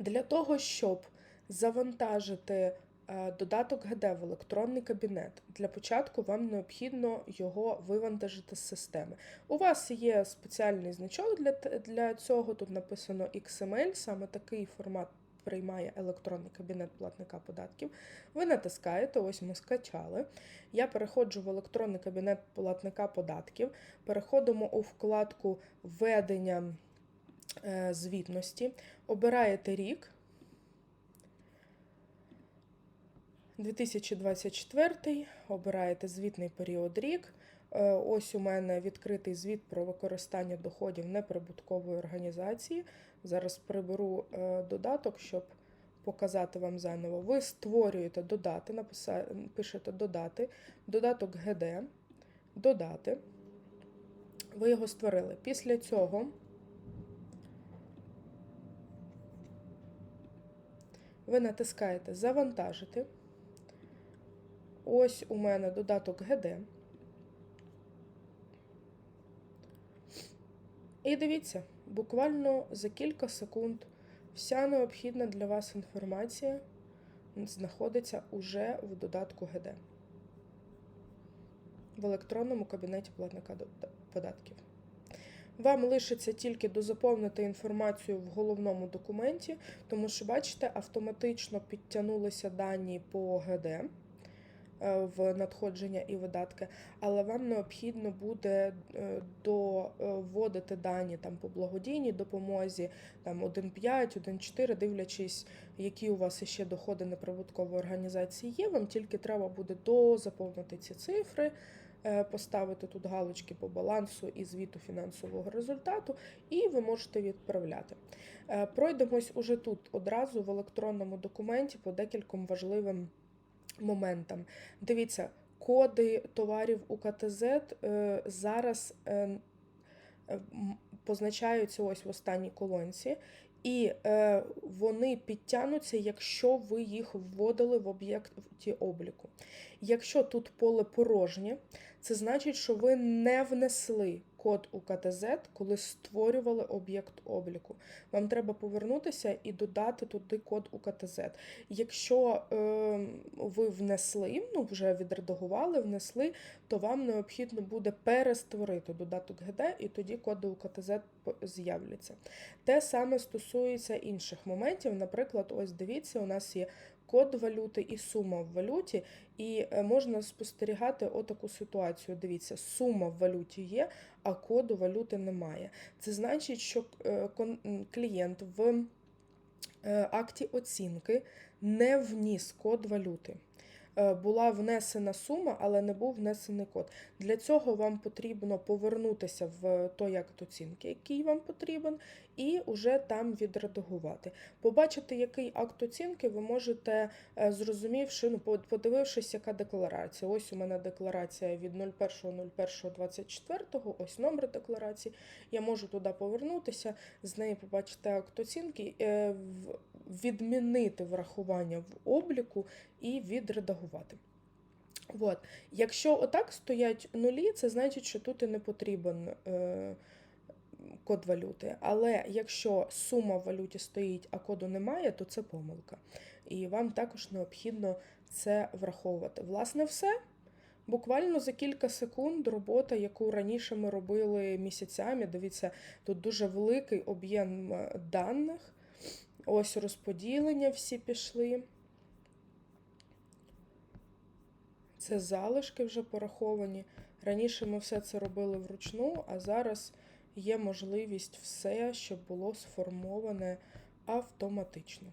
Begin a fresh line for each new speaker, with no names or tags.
Для того, щоб завантажити е, додаток ГД в електронний кабінет, для початку вам необхідно його вивантажити з системи. У вас є спеціальний значок для, для цього. Тут написано XML, саме такий формат приймає електронний кабінет платника податків. Ви натискаєте, ось ми скачали. Я переходжу в електронний кабінет платника податків. Переходимо у вкладку Введення звітності, обираєте рік. 2024, обираєте звітний період рік. Е, Ось у мене відкритий звіт про використання доходів неприбуткової організації. Зараз приберу е, додаток, щоб показати вам заново. Ви створюєте додати, написа- пишете додати, додаток ГД, додати. Ви його створили. Після цього ви натискаєте Завантажити. Ось у мене додаток ГД. І дивіться, буквально за кілька секунд вся необхідна для вас інформація знаходиться уже в додатку ГД в електронному кабінеті платника податків. Вам лишиться тільки дозаповнити інформацію в головному документі, тому що, бачите, автоматично підтягнулися дані по ГД е, в надходження і видатки, але вам необхідно буде е, доводити дані там по благодійній допомозі, там 1,5, 1,4, дивлячись, які у вас ще доходи неприбуткової організації є. Вам тільки треба буде дозаповнити ці цифри, поставити тут галочки по балансу і звіту фінансового результату, і ви можете відправляти. Е, Пройдемось уже тут одразу в електронному документі по декільком важливим моментам. Дивіться, коди товарів е, зараз е, е, м, позначаються ось в останній колонці, і е, вони підтягнуться, якщо ви їх вводили в об'єкті обліку. Якщо тут поле порожнє, це значить, що ви не внесли код УКТЗ, коли створювали об'єкт обліку. Вам треба повернутися і додати туди код УКТЗ. Якщо е, ви внесли, ну вже відредагували, внесли, то вам необхідно буде перестворити додаток ГД, і тоді коди УКТЗ по- з'являться. Те саме стосується інших моментів. Наприклад, ось дивіться, у нас є код валюти і сума в валюті, і е, можна спостерігати отаку ситуацію. Дивіться, сума в валюті є, а коду валюти немає. Це значить, що е, клієнт в е, акті оцінки не вніс код валюти. Е, Була внесена сума, але не був внесений код. Для цього вам потрібно повернутися в той акт оцінки, який вам потрібен, і вже там відредагувати. Побачити, який акт оцінки ви можете, е, зрозумівши, ну, подивившись, яка декларація. Ось у мене декларація від 01.01.24, ось номер декларації. Я можу туди повернутися, з неї побачити акт оцінки, е, відмінити врахування в обліку і відредагувати. От. Якщо отак стоять нулі, це значить, що тут і не потрібен е, код валюти. Але якщо сума в валюті стоїть, а коду немає, то це помилка. І вам також необхідно це враховувати. Власне, все. Буквально за кілька секунд робота, яку раніше ми робили місяцями. Дивіться, тут дуже великий об'єм е, даних. Ось розподілення всі пішли. Це залишки вже пораховані. Раніше ми все це робили вручну, а зараз є можливість все, щоб було сформоване автоматично.